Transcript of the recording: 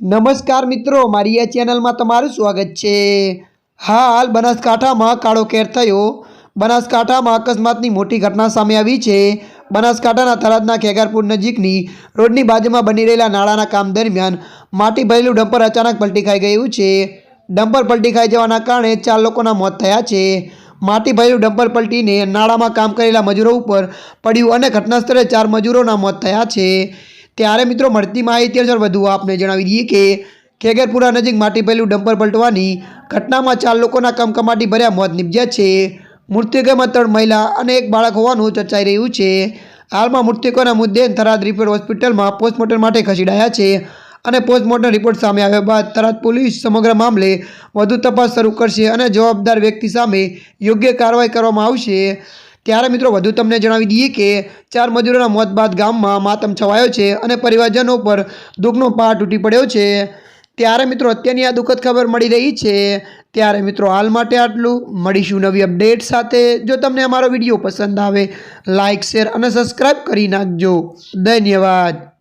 નમસ્કાર મિત્રો, મારી આ ચેનલમાં તમારું સ્વાગત છે. હાલ બનાસકાંઠામાં કાળો કેર થયો. બનાસકાંઠામાં અકસ્માતની મોટી ઘટના સામે આવી છે. બનાસકાંઠાના થરાદના ખેગારપુર નજીકની રોડની બાજુમાં બની રહેલા નાળાના કામ દરમિયાન માટી ભરેલું ડમ્પર અચાનક પલટી ખાઈ ગયું છે. ડમ્પર પલટી ખાઈ જવાના કારણે ચાર લોકોના મોત થયા છે. માટી ભરેલું ડમ્પર પલટીને નાળામાં કામ કરેલા મજૂરો ઉપર પડ્યું અને ઘટના સ્થળે ચાર મજૂરોના મોત થયા છે. ત્યારે મિત્રો મળતી માહિતી અનુસાર વધુ આપને જણાવી દઈએ કે ખેગરપુરા નજીક માટી પહેલું ડમ્પર પલટવાની ઘટનામાં ચાર લોકોના કમકમાટી ભર્યા, મોત નિપજ્યા છે. મૃત્યુકમાં ત્રણ મહિલા અને એક બાળક હોવાનું ચર્ચાઈ રહ્યું છે. હાલમાં મૃતકોના મુદ્દે થરાદ રિપોર્ટ હોસ્પિટલમાં પોસ્ટમોર્ટમ માટે ખસેડાયા છે અને પોસ્ટમોર્ટમ રિપોર્ટ સામે આવ્યા બાદ થરાદ પોલીસ સમગ્ર મામલે વધુ તપાસ શરૂ કરશે અને જવાબદાર વ્યક્તિ સામે યોગ્ય કાર્યવાહી કરવામાં આવશે. ત્યારે મિત્રો વધુ તમને જણાવી દઈએ કે ચાર મજૂરોના મોત બાદ ગામમાં માતમ છવાયો છે અને પરિવારજનો પર દુઃખનો પાર તૂટી પડ્યો છે. ત્યારે મિત્રો અત્યારની આ દુઃખદ ખબર મળી રહી છે. ત્યારે મિત્રો હાલ માટે આટલું. મળીશું નવી અપડેટ સાથે. જો તમને અમારો વીડિયો પસંદ આવે લાઇક શેર અને સબસ્ક્રાઈબ કરી નાખજો. ધન્યવાદ.